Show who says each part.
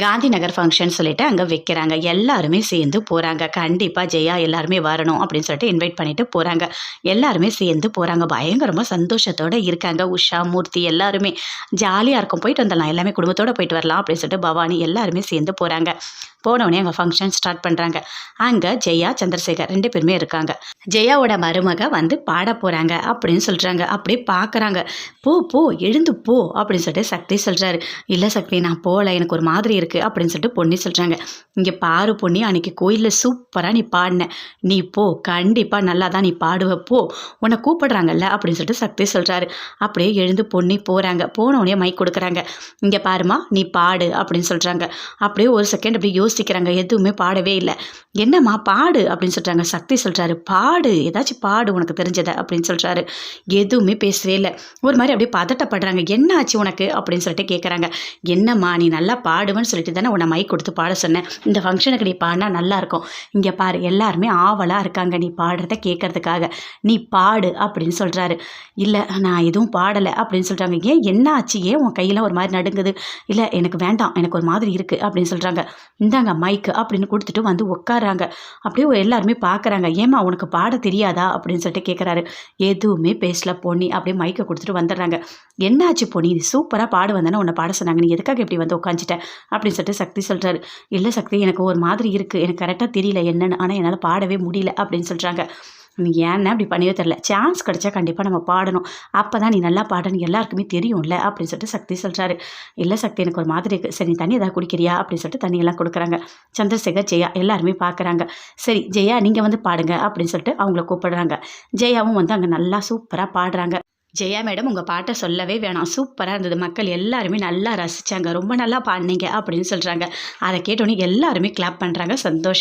Speaker 1: Gandhi Nagar function சொல்லிட்டு அங்கே வைக்கிறாங்க. எல்லாருமே சேர்ந்து போகிறாங்க கண்டிப்பாக ஜெயா எல்லாருமே வரணும் அப்படின்னு சொல்லிட்டு இன்வைட் பண்ணிட்டு போகிறாங்க எல்லாருமே சேர்ந்து போகிறாங்க பயங்கரமாக சந்தோஷத்தோடு இருக்காங்க. உஷா மூர்த்தி எல்லாருமே. ஜாலியாக இருக்கும். போயிட்டு வந்துடலாம் எல்லாமே குடும்பத்தோடு போயிட்டு வரலாம் அப்படின்னு சொல்லிட்டு பவானி எல்லாருமே சேர்ந்து போகிறாங்க போனவுடனே அங்கே ஃபங்க்ஷன் ஸ்டார்ட் பண்ணுறாங்க அங்கே ஜெயா சந்திரசேகர் ரெண்டு பேருமே இருக்காங்க. ஜெயாவோட மருமக வந்து பாட போகிறாங்க அப்படின்னு சொல்கிறாங்க அப்படியே பார்க்குறாங்க போ போ எழுந்து போ அப்படின்னு சொல்லிட்டு சக்தி சொல்கிறாரு இல்லை சக்தி நான் போகல எனக்கு ஒரு மாதிரி இருக்குது அப்படின்னு சொல்லிட்டு பொன்னி சொல்கிறாங்க இங்கே பாரு பொண்ணி அன்றைக்கி கோயிலில் சூப்பராக நீ பாடின. நீ போ கண்டிப்பாக நல்லா தான் நீ பாடுவ. போ உன்னை கூப்பிடுறாங்கல்ல அப்படின்னு சொல்லிட்டு சக்தி சொல்கிறாரு அப்படியே எழுந்து பொண்ணி போகிறாங்க போனவுடனே மைக் கொடுக்குறாங்க. இங்கே பாருமா நீ பாடு அப்படின்னு சொல்கிறாங்க அப்படியே ஒரு செகண்ட் அப்படியே யோசிக்கிறாங்க எதுவுமே பாடவே இல்லை. என்னம்மா பாடு அப்படின்னு சொல்கிறாங்க சக்தி சொல்கிறாரு பாடு ஏதாச்சும் பாடு உனக்கு தெரிஞ்சதை அப்படின்னு சொல்கிறாரு எதுவுமே பேசவே இல்லை. ஒரு மாதிரி அப்படியே பதட்டப்படுறாங்க. என்ன ஆச்சு உனக்கு? அப்படின்னு சொல்லிட்டு கேட்குறாங்க என்னம்மா நீ நல்லா பாடுவேன்னு சொல்லிட்டு தானே உன்னை மைக் கொடுத்து பாட சொன்னேன். இந்த ஃபங்க்ஷனுக்கு நீ பாடினா நல்லாயிருக்கும் இங்கே பாரு எல்லாருமே ஆவலாக இருக்காங்க நீ பாடுறத கேட்கறதுக்காக நீ பாடு அப்படின்னு சொல்கிறாரு இல்லை நான் எதுவும் பாடலை அப்படின்னு சொல்கிறாங்க ஏன் என்ன ஆச்சு ஏன் உன் கையில் ஒரு மாதிரி நடுங்குது? இல்லை எனக்கு வேண்டாம். எனக்கு ஒரு மாதிரி இருக்குது அப்படின்னு சொல்கிறாங்க இந்தாங்க மைக்கு அப்படின்னு கொடுத்துட்டு வந்து உட்காராங்க அப்படியே எல்லாருமே பார்க்குறாங்க ஏம்மா உனக்கு பாட தெரியாதா? அப்படின்னு சொல்லிட்டு கேட்குறாரு எதுவுமே பேசல பொன்னி. அப்படியே மைக்கை கொடுத்துட்டு வந்துடுறாங்க. என்னாச்சு பொன்னி? இது சூப்பராக பாடு வந்தானே உன்னை பாட சொன்னாங்க. நீ எதுக்காக இப்படி வந்து உட்காந்துட்டேன் அப்படின்னு சொல்லிட்டு சக்தி சொல்கிறாரு இல்லை சக்தி எனக்கு ஒரு மாதிரி இருக்குது எனக்கு கரெக்டாக தெரியல என்னென்னு. ஆனால் என்னால் பாடவே முடியல அப்படின்னு சொல்கிறாங்க ஏன்னா அப்படி பண்ணியோ தெரில சான்ஸ் கிடச்சா கண்டிப்பாக நம்ம பாடணும். அப்போ தான் நீ நல்லா பாடணும் எல்லாருக்குமே தெரியும்ல அப்படின்னு சொல்லிட்டு சக்தி சொல்கிறாரு இல்லை சக்தி எனக்கு ஒரு மாதிரி இருக்குது சரி நீ தண்ணி ஏதாவது குடிக்கிறியா? அப்படின்னு சொல்லிட்டு தண்ணியெல்லாம் கொடுக்குறாங்க. சந்திரசேகர் ஜெயா எல்லாருமே பார்க்குறாங்க சரி ஜெயா நீங்கள் வந்து பாடுங்க அப்படின்னு சொல்லிட்டு அவங்கள கூப்பிடுறாங்க. ஜெயாவும் வந்து அங்கே நல்லா சூப்பராக பாடுறாங்க. ஜெயா மேடம் உங்கள் பாட்டை சொல்லவே வேணாம். சூப்பராக இருந்தது. மக்கள் எல்லாருமே நல்லா ரசித்தாங்க ரொம்ப நல்லா பாடினீங்க அப்படின்னு சொல்கிறாங்க அதை கேட்டோன்னே எல்லாருமே கிளாப் பண்ணுறாங்க சந்தோஷம்.